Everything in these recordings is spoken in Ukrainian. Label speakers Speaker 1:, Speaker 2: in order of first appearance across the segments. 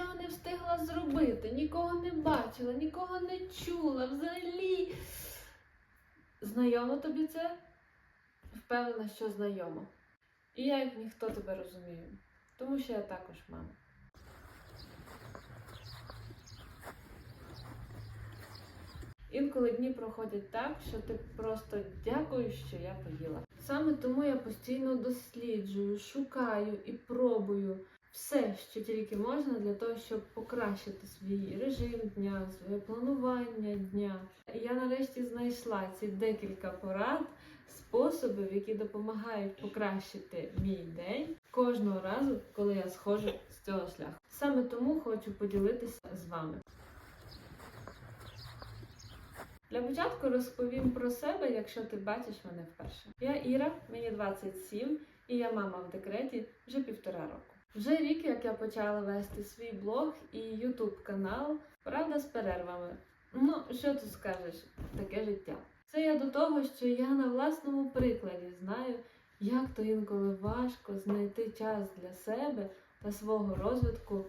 Speaker 1: нічого не встигла зробити, нікого не бачила, нікого не чула. Взагалі. Знайомо тобі це? Впевнена, що знайомо. І я, як ніхто тебе розумію, тому що я також мама. Інколи дні проходять так, що ти просто дякуєш, що я поїла. Саме тому я постійно досліджую, шукаю і пробую все, що тільки можна для того, щоб покращити свій режим дня, своє планування дня. Я нарешті знайшла ці декілька порад, способів, які допомагають покращити мій день кожного разу, коли я сходжу з цього шляху. Саме тому хочу поділитися з вами. Для початку розповім про себе, якщо ти бачиш мене вперше. Я Іра, мені 27, і я мама в декреті вже півтора року. Вже рік, як я почала вести свій блог і Ютуб канал, правда, з перервами. Ну, що тут скажеш, таке життя. Це я до того, що я на власному прикладі знаю, як то інколи важко знайти час для себе та свого розвитку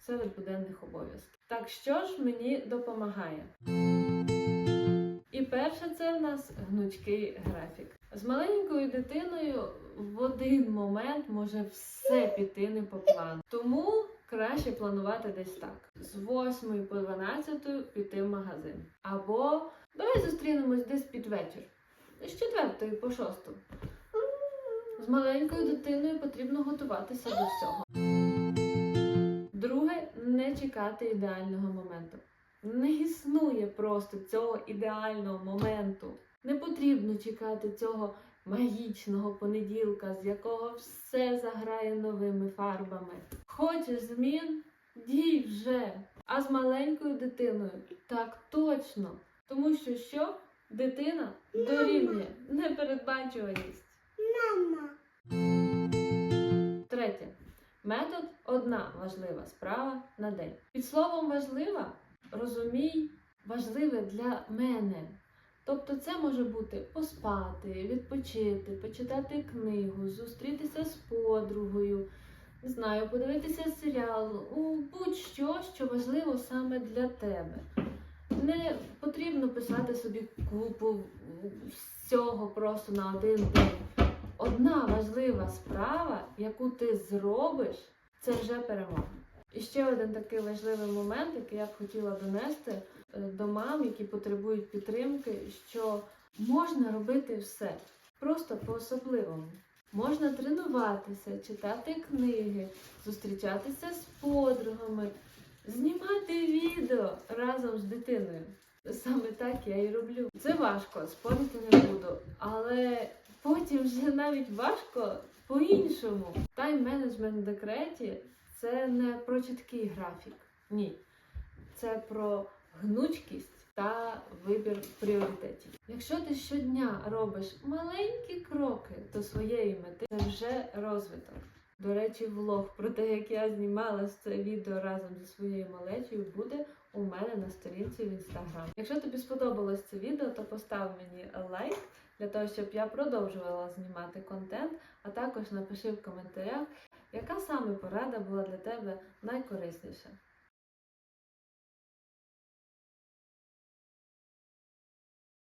Speaker 1: серед буденних обов'язків. Так що ж мені допомагає? Нас гнучкий графік. З маленькою дитиною в один момент може все піти не по плану. Тому краще планувати десь так: з 8 по 12 піти в магазин. Або давай зустрінемось десь під вечір. З 4 по 6. З маленькою дитиною потрібно готуватися до всього. Друге, не чекати ідеального моменту. Не існує просто цього ідеального моменту. Не потрібно чекати цього магічного понеділка, з якого все заграє новими фарбами. Хочеш змін? Дій вже. А з маленькою дитиною так точно. Тому що що? Дитина дорівнює непередбачуваність.
Speaker 2: Мама.
Speaker 1: Третє. Метод одна важлива справа на день. Під словом важлива розумій важливе для мене. Тобто це може бути поспати, відпочити, почитати книгу, зустрітися з подругою, не знаю, подивитися серіал, будь-що, що важливо саме для тебе. Не потрібно писати собі купу всього просто на один день. Одна важлива справа, яку ти зробиш, це вже перемога. І ще один такий важливий момент, який я б хотіла донести е, до мам, які потребують підтримки, що можна робити все просто по-особливому. Можна тренуватися, читати книги, зустрічатися з подругами, знімати відео разом з дитиною. Саме так я і роблю. Це важко, спорити не буду, але потім вже навіть важко по-іншому. Тайм-менеджмент в декреті це не про чіткий графік. Ні. Це про гнучкість та вибір пріоритетів. Якщо ти щодня робиш маленькі кроки до своєї мети, це вже розвиток. До речі, влог про те, як я знімала це відео разом зі своєю малечею, буде у мене на сторінці в інстаграм. Якщо тобі сподобалось це відео, то постав мені лайк для того, щоб я продовжувала знімати контент, а також напиши в коментарях, яка саме порада була для тебе найкорисніша.